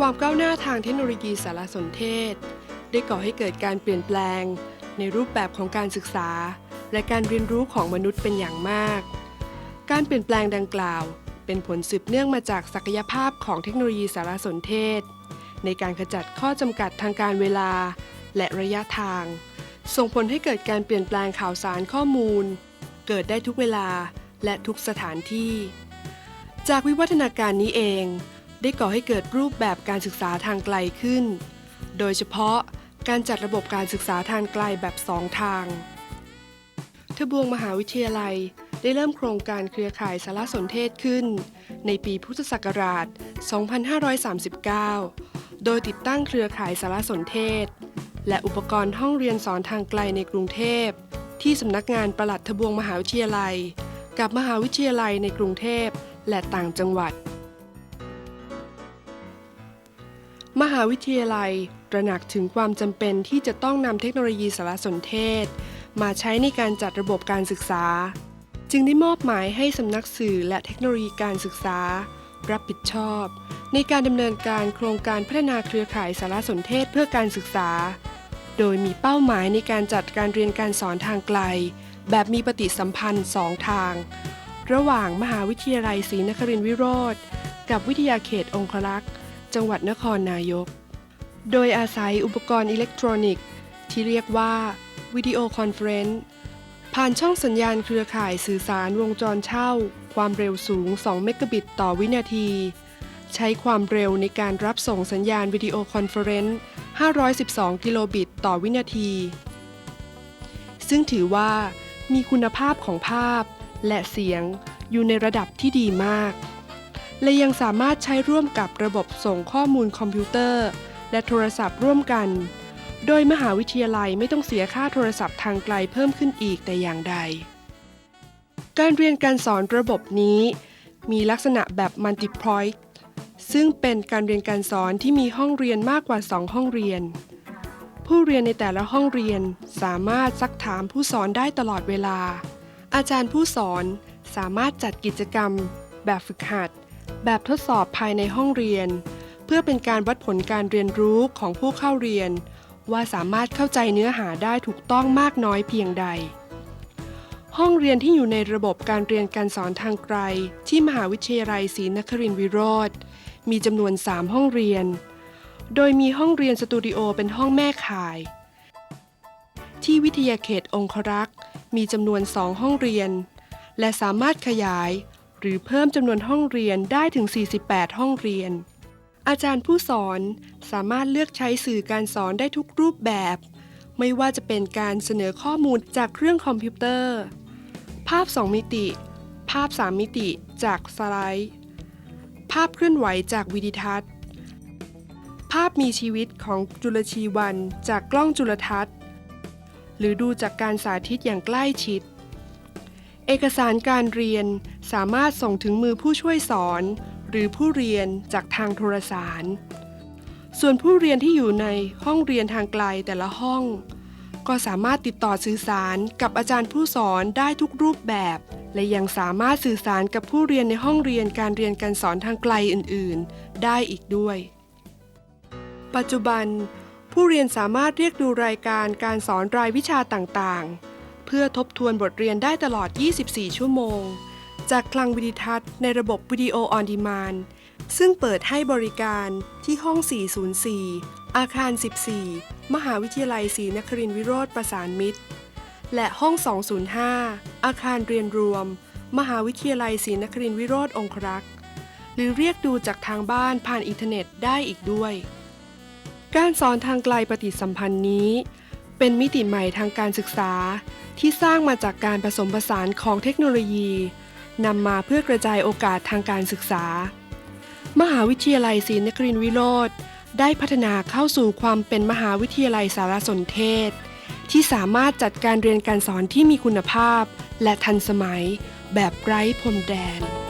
ความก้าวหน้าทางเทคโนโลยีสารสนเทศ ได้ก่อให้เกิดการเปลี่ยนแปลง ในรูปแบบของการศึกษา และการเรียนรู้ของมนุษย์เป็นอย่างมาก การเปลี่ยนแปลงดังกล่าว เป็นผลสืบเนื่องมาจากศักยภาพของเทคโนโลยีสารสนเทศ ในการขจัดข้อจำกัดทางการเวลา และระยะทาง ส่งผลให้เกิดการเปลี่ยนแปลงข่าวสารข้อมูล เกิดได้ทุกเวลาและทุกสถานที่ จากวิวัฒนาการนี้เอง ได้ก่อให้เกิดรูปแบบการศึกษาทางไกลขึ้น โดยเฉพาะการจัดระบบการศึกษาทางไกลแบบสองทางทบวงมหาวิทยาลัยได้เริ่มโครงการเครือข่ายสารสนเทศขึ้น ในปีพุทธศักราช 2539 โดยติดตั้งเครือข่ายสารสนเทศ และอุปกรณ์ห้องเรียนสอนทางไกลในกรุงเทพ ที่สำนักงานประหลัดทบวงมหาวิทยาลัย กับมหาวิทยาลัยในกรุงเทพและต่างจังหวัด มหาวิทยาลัยตระหนักถึงความจำเป็นที่จะต้องนำเทคโนโลยีสารสนเทศ มาใช้ในการจัดระบบการศึกษา จึงได้มอบหมายให้สำนักสื่อและเทคโนโลยีการศึกษา รับผิดชอบ ในการดำเนินการโครงการพัฒนาเครือข่ายสารสนเทศเพื่อการศึกษา โดยมีเป้าหมายในการจัดการเรียนการสอนทางไกล แบบมีปฏิสัมพันธ์สองทาง ระหว่างมหาวิทยาลัยศรีนครินทรวิโรธกับวิทยาเขตองครักษ์ จังหวัดนครนายก โดยอาศัยอุปกรณ์อิเล็กทรอนิกส์ที่เรียกว่าวิดีโอคอนเฟรนซ์ผ่านช่องสัญญาณเครือข่ายสื่อสารวงจรเช่า ความเร็วสูง 2 เมกะบิตต่อวินาที ใช้ความเร็วในการรับส่งสัญญาณวิดีโอคอนเฟรนซ์ 512 กิโลบิตต่อวินาที ซึ่งถือว่ามีคุณภาพของภาพและเสียงอยู่ในระดับที่ดีมาก และยังสามารถใช้ร่วมกับระบบส่งข้อมูลคอมพิวเตอร์ และโทรศัพท์ร่วมกัน โดยมหาวิทยาลัยไม่ต้องเสียค่าโทรศัพท์ทางไกลเพิ่มขึ้นอีกแต่อย่างใด การเรียนการสอนระบบนี้ มีลักษณะแบบ Multipoint ซึ่งเป็นการเรียนการสอนที่มีห้องเรียนมากกว่า 2 ห้องเรียน ผู้เรียนในแต่ละห้องเรียนสามารถซักถามผู้สอนได้ตลอดเวลา อาจารย์ผู้สอนสามารถจัดกิจกรรม แบบฝึกหัด แบบทดสอบภายในห้องเรียน เพื่อเป็นการวัดผลการเรียนรู้ของผู้เข้าเรียน ว่าสามารถเข้าใจเนื้อหาได้ถูกต้องมากน้อยเพียงใด ห้องเรียนที่อยู่ในระบบการเรียนการสอนทางไกล ที่มหาวิทยาลัยศรีนครินทรวิโรธมีจำนวน 3 ห้องเรียน โดยมีห้องเรียนสตูดิโอเป็นห้องแม่ข่าย ที่วิทยาเขตองครักษ์มีจำนวน 2 ห้องเรียน และสามารถขยาย หรือเพิ่มจำนวนห้องเรียนได้ถึง 48 ห้องเรียน อาจารย์ผู้สอนสามารถเลือกใช้สื่อการสอนได้ทุกรูปแบบ ไม่ว่าจะเป็นการเสนอข้อมูลจากเครื่องคอมพิวเตอร์ ภาพ 2 มิติ ภาพ 3 มิติจากสไลด์ ภาพเคลื่อนไหวจากวิดิทัศน์ ภาพมีชีวิตของจุลชีวันจากกล้องจุลทรรศน์ หรือดูจากการสาธิตอย่างใกล้ชิด เอกสารการเรียนสามารถส่งถึงมือผู้ช่วยสอน หรือผู้เรียนจากทางโทรสาร ส่วนผู้เรียนที่อยู่ในห้องเรียนทางไกลแต่ละห้อง ก็สามารถติดต่อสื่อสารกับอาจารย์ผู้สอนได้ทุกรูปแบบ และยังสามารถสื่อสารกับผู้เรียนในห้องเรียนการเรียนการสอนทางไกลอื่น ๆ ได้อีกด้วย ปัจจุบัน ผู้เรียนสามารถเรียกดูรายการการสอนรายวิชาต่าง ๆ เพื่อทบทวนบทเรียนได้ตลอด 24 ชั่วโมง จากคลังวิดิทัศน์ในระบบวิดีโอออนดีมานซึ่งเปิดให้บริการที่ห้อง 404 อาคาร 14 มหาวิทยาลัยศรีนครินทรวิโรธประสานมิตร และห้อง 205 อาคารเรียนรวม มหาวิทยาลัยศรีนครินทรวิโรธองครักษ์ หรือเรียกดูจากทางบ้านผ่านอินเทอร์เน็ตได้อีกด้วย การสอนทางไกลปฏิสัมพันธ์นี้ เป็นมิติใหม่ทางการศึกษา ที่สร้างมาจากการผสมผสานของเทคโนโลยีนำมาเพื่อกระจายโอกาสทางการศึกษา มหาวิทยาลัยศรีนครินทรวิโรธได้พัฒนาเข้าสู่ความเป็นมหาวิทยาลัยสารสนเทศ ที่สามารถจัดการเรียนการสอนที่มีคุณภาพ และทันสมัยแบบไร้พรมแดน